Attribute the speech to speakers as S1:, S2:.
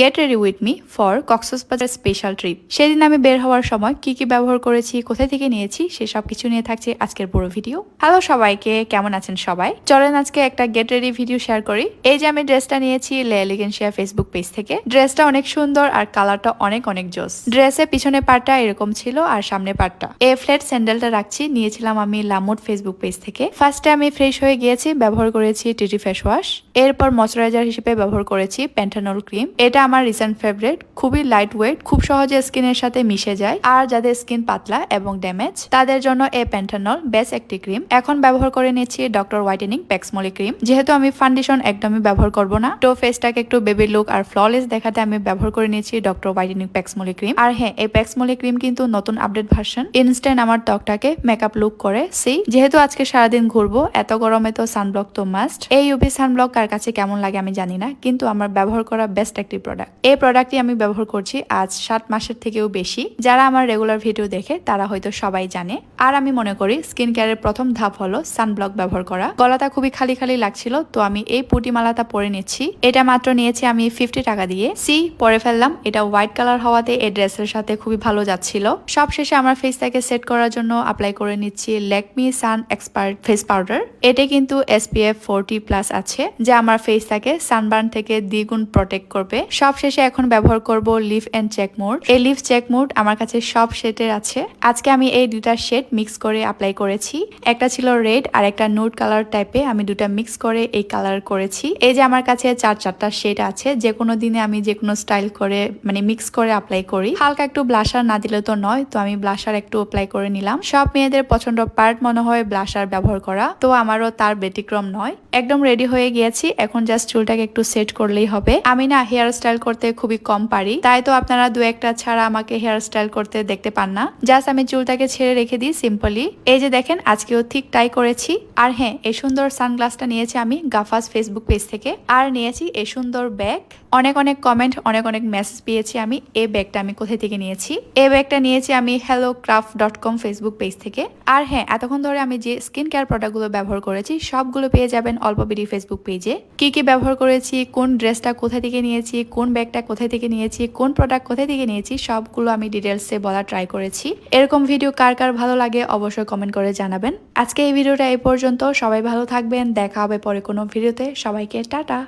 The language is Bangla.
S1: Get ready with me for Cox's Bazar special trip সেদিন আমি বের হওয়ার সময় কি কি ব্যবহার করেছি কোথায় থেকে নিয়েছি, সে সব কিছু নিয়ে থাকছে আজকের পুরো ভিডিও হ্যালো সবাইকে, কেমন আছেন সবাই? চলেন আজকে একটা গেট রেডি ভিডিও শেয়ার করি। এই যে আমি ড্রেসটা নিয়েছি লে এলিগেন্সিয়া ফেসবুক পেজ থেকে। ড্রেসটা অনেক সুন্দর আর কালারটা অনেক অনেক জোস। ড্রেসের পিছনে পাটটা এরকম ছিল আর সামনে পাটটা। এই ফ্ল্যাট স্যান্ডেলটা রাখছি, নিয়েছিলাম আমি লামুড ফেসবুক পেজ থেকে। ফার্স্টে আমি ফ্রেশ হয়ে গিয়েছি, ব্যবহার করেছি টিটি ফেস ওয়াশ এরপর ময়শ্চারাইজার হিসেবে ব্যবহার করেছি প্যান্টানল ক্রিম এটা আমার রিসেন্ট ফেভারিট খুবই লাইট ওয়েট খুব সহজে স্কিনের সাথে মিশে যায়। আর যাদের স্কিন পাতলা এবং ড্যামেজ তাদের জন্য এই প্যান্টানল বেস্ট একটি ক্রিম এখন ব্যবহার করে নিচ্ছি ডক্টর হোয়াইটেনিং প্যাক্সমলি ক্রিম যেহেতু আমি ফাউন্ডেশন একদমই ব্যবহার করব না, তো ফেসটাকে একটু বেবি লুক আর ফ্ললেস দেখাতে আমি ব্যবহার করে নিয়েছি ডক্টর হোয়াইটেনিং প্যাক্সমলি ক্রিম আর হ্যাঁ এই প্যাক্সমলি ক্রিম কিন্তু নতুন আপডেট ভার্সন ইনস্ট্যান্ট আমার ত্বকটাকে মেকআপ লুক করে। সি যেহেতু আজকে সারাদিন ঘুরবো, এত গরমে তো সানব্লক তো মাস্ট এই ইউভি সানব্লক কার কাছে কেমন লাগে আমি জানি না, কিন্তু আমার ব্যবহার করা বেস্ট একটি প্রোডাক্ট এই প্রোডাক্টটি আমি ব্যবহার করছি আজ সাত মাসের থেকেও বেশি। যারা আমার রেগুলার ভিডিও দেখে, তারা হয়তো সবাই জানে। আর আমি মনে করি স্কিন কেয়ারের প্রথম ধাপ হলো সানব্লক ব্যবহার করা। গলাটা খুবই খালি খালি লাগছিল, তো আমি এই পুটিমালাটা পরে নিচ্ছি। এটা মাত্র নিয়েছি আমি ফিফটি টাকা দিয়ে। সি, পরে ফেললাম। এটা হোয়াইট কালার হওয়াতে এই ড্রেসের সাথে খুবই ভালো যাচ্ছিল। সব শেষে আমার ফেসটাকে সেট করার জন্য অ্যাপ্লাই করে নিচ্ছি Lakme sun expert face powder এটা কিন্তু এসপিএফ ফোরটি প্লাস আছে, যা আমার ফেসটাকে সানবার্ন থেকে দ্বিগুণ প্রোটেক্ট করবে। সব শেষে এখন ব্যবহার করব লিফ এন্ড চেক মোড। এই লিফ চেক মোড আমার কাছে সব শেডের আছে। আজকে আমি এই দুটা শেড মিক্স করে অ্যাপ্লাই করেছি। একটা ছিল রেড আর একটা নুড কালার টাইপে আমি দুটা মিক্স করে এই কালার করেছি। এই যে আমার কাছে চার চারটা শেড আছে যে কোনো দিনে আমি যে কোনো স্টাইল করে মানে মিক্স করে অ্যাপ্লাই করি। হালকা একটু ব্লাশার না দিলে তো নয়, তো আমি ব্লাশার একটু অ্যাপ্লাই করে নিলাম। সব মেয়েদের পছন্দ পার্ট মনে হয় ব্লাশার ব্যবহার করা, তো আমারও তার ব্যতিক্রম নয়। একদম রেডি হয়ে গিয়েছি, এখন জাস্ট চুলটাকে একটু সেট করলেই হবে। আমি না হেয়ার স্টাইল করতে খুবই কম পারি। তাই তো আপনারা দু একটা ছাড়া আমাকে হেয়ার স্টাইল করতে দেখতে পান না। জাস্ট আমি চুলটাকে ছেড়ে রেখে দিই সিম্পলি এই যে দেখেন, আজকেও ঠিক টাই করেছি। আর হ্যাঁ এই সুন্দর সানগ্লাসটা নিয়েছি আমি গাফাস ফেসবুক পেজ থেকে। আর নিয়েছি এই সুন্দর ব্যাগ অনেক অনেক কমেন্ট অনেক অনেক মেসেজ পেয়েছি আমি। এই ব্যাগটা আমি কোথায় থেকে নিয়েছি? এই ব্যাগটা নিয়েছি আমি hello craft dot com Facebook page থেকে। আর হ্যাঁ এতক্ষণ ধরে আমি যে স্কিন কেয়ার প্রোডাক্টগুলো ব্যবহার করেছি, সবগুলো পেয়ে যাবেন অল্প বিডি ফেসবুক পেজে কি কি ব্যবহার করেছি, কোন ড্রেসটা কোথা থেকে নিয়েছি, কোন ব্যাগটা কোথায় থেকে নিয়েছি, কোন প্রোডাক্ট কোথায় থেকে নিয়েছি, সবগুলো আমি ডিটেলসে বলা ট্রাই করেছি। এরকম ভিডিও কার কার ভালো লাগে অবশ্যই কমেন্ট করে জানাবেন। আজকে এই ভিডিওটা এই পর্যন্ত। সবাই ভালো থাকবেন। দেখা হবে পরে কোনো ভিডিওতে সবাইকে টাটা।